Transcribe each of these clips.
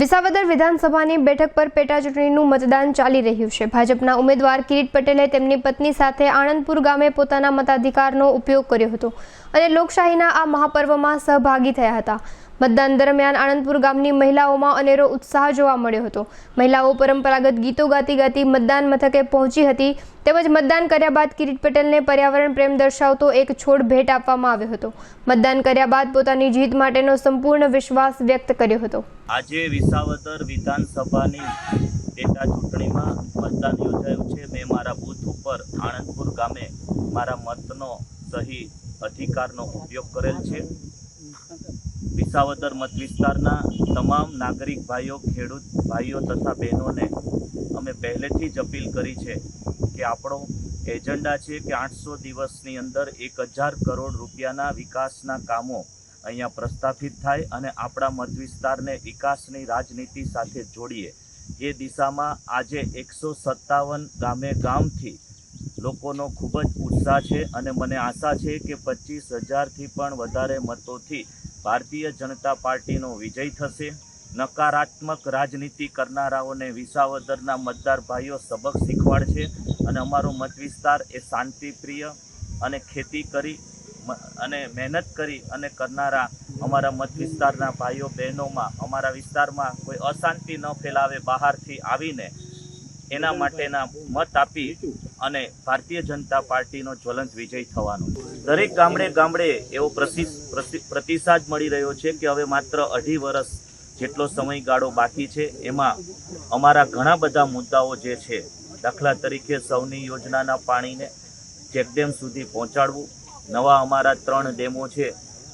વિસાવદર વિધાનસભાની બેઠક પર પેટા ચૂંટણીનું મતદાન ચાલી રહ્યું છે. ભાજપના ઉમેદવાર કિરીટ પટેલે તેમની પત્ની સાથે આણંદપુર ગામે પોતાના મતાધિકારનો ઉપયોગ કર્યો હતો. અને લોકશાહીના આ મહાપર્વમાં સહભાગી થયા હતા. મતદાન દરમિયાન આણંદપુર ગામની મહિલાઓમાં અનેરો ઉત્સાહ જોવા મળ્યો હતો. મહિલાઓ પરંપરાગત ગીતો ગાતી ગાતી મતદાન મથકે પહોંચી હતી. તેમજ મતદાન કર્યા બાદ કિરીટ પટેલને પર્યાવરણ પ્રેમ દર્શાવતો એક છોડ ભેટ આપવામાં આવ્યો હતો. મતદાન કર્યા બાદ પોતાની જીત માટેનો સંપૂર્ણ વિશ્વાસ વ્યક્ત કર્યો હતો. આજે વિસાવદર વિધાનસભાની પેટા ચૂંટણીમાં મતદાન યોજાયું છે. મેં મારા બૂથ ઉપર આણંદપુર ગામે મારા મતનો સહી અધિકારનો ઉપયોગ કરેલ છે. વિસાવદર મત વિસ્તારના તમામ નાગરિક ભાઈઓ, ખેડૂત ભાઈઓ તથા બહેનોને અમે પહેલેથી જ અપીલ કરી છે કે આપણો એજન્ડા છે કે આઠસો દિવસની અંદર એક હજાર કરોડ રૂપિયાના વિકાસના કામો અહીંયા પ્રસ્થાપિત થાય અને આપણા મત વિસ્તારને વિકાસની રાજનીતિ સાથે જોડીએ. એ દિશામાં આજે એકસો સત્તાવન ગામે ગામથી લોકોનો ખૂબ જ ઉત્સાહ છે અને મને આશા છે કે પચીસ હજારથી પણ વધારે મતોથી ભારતીય જનતા પાર્ટીનો વિજય થશે. નકારાત્મક રાજનીતિ કરનારાઓને વિસાવદરના મતદાર ભાઈઓ સબક શીખવાડશે અને અમારો મત વિસ્તાર એ શાંતિપ્રિય અને ખેતી કરી અને મહેનત કરી અને કરનારા અમારા મત વિસ્તારના ભાઈઓ બહેનોમાં, અમારા વિસ્તારમાં કોઈ અશાંતિ ન ફેલાવે બહારથી આવીને એના માટેના મત આપી અને ભારતીય જનતા પાર્ટીનો જ્વલંત વિજય થવાનો. દરેક ગામડે ગામડે એવો પ્રતિસાદ મળી રહ્યો છે કે હવે માત્ર અઢી વર્ષ જેટલો સમયગાળો બાકી છે, એમાં અમારા ઘણા બધા મુદ્દાઓ જે છે, દાખલા તરીકે સૌની યોજનાના પાણીને ચેકડેમ સુધી પહોંચાડવું, નવા અમારા ત્રણ ડેમો છે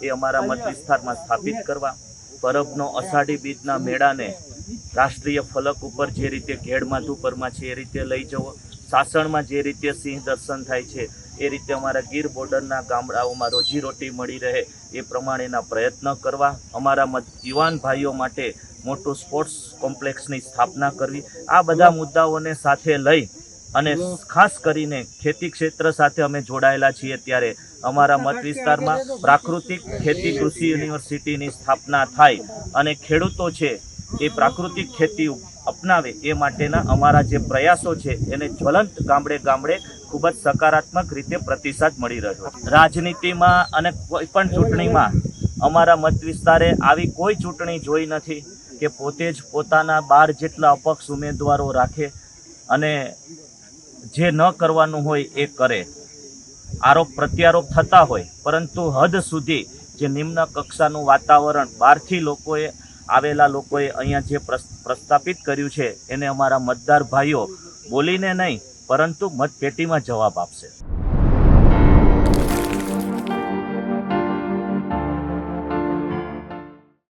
એ અમારા મત વિસ્તારમાં સ્થાપિત કરવા, પરબનો અષાઢી બીજના મેળાને રાષ્ટ્રીય ફલક ઉપર જે રીતે ઘેડ માધુપરમાં છે, એ રીતે લઈ જવો. સાસણમાં જે રીતે સિંહ દર્શન થાય છે, એ રીતે અમારા ગીર બોર્ડરના ગામડાઓમાં રોજીરોટી મળી રહે, એ પ્રમાણેના પ્રયત્ન કરવા, અમારા યુવાન ભાઈઓ માટે મોટું સ્પોર્ટ્સ કોમ્પ્લેક્સની સ્થાપના કરવી. આ બધા મુદ્દાઓને સાથે લઈ અને ખાસ કરીને ખેતી ક્ષેત્ર સાથે અમે જોડાયેલા છીએ ત્યારે અમારા મત વિસ્તારમાં પ્રાકૃતિક ખેતી કૃષિ યુનિવર્સિટીની સ્થાપના થાય અને ખેડૂતો છે એ પ્રાકૃતિક ખેતી અપનાવે એ માટેના અમારા જે પ્રયાસો છે, એને જ્વલંત ગામડે ગામડે ખૂબ જ સકારાત્મક રીતે પ્રતિસાદ મળી રહ્યો રાજનીતિમાં અને કોઈ પણ ચૂંટણીમાં અમારા મત વિસ્તારે આવી કોઈ ચૂંટણી જોઈ નથી કે પોતે જ પોતાના બાર જેટલા અપક્ષ ઉમેદવારો રાખે અને જે ન કરવાનું હોય એ કરે. આરોપ પ્રત્યારોપ થતા હોય, પરંતુ હદ સુધી જે નિમ્ન કક્ષાનું વાતાવરણ બહારથી લોકોએ આવેલા લોકોએ અહીંયા જે પ્રસ્થાપિત કર્યું છે, એને અમારા મતદાર ભાઈઓ બોલીને નહીં, પરંતુ મતપેટીમાં જવાબ આપશે.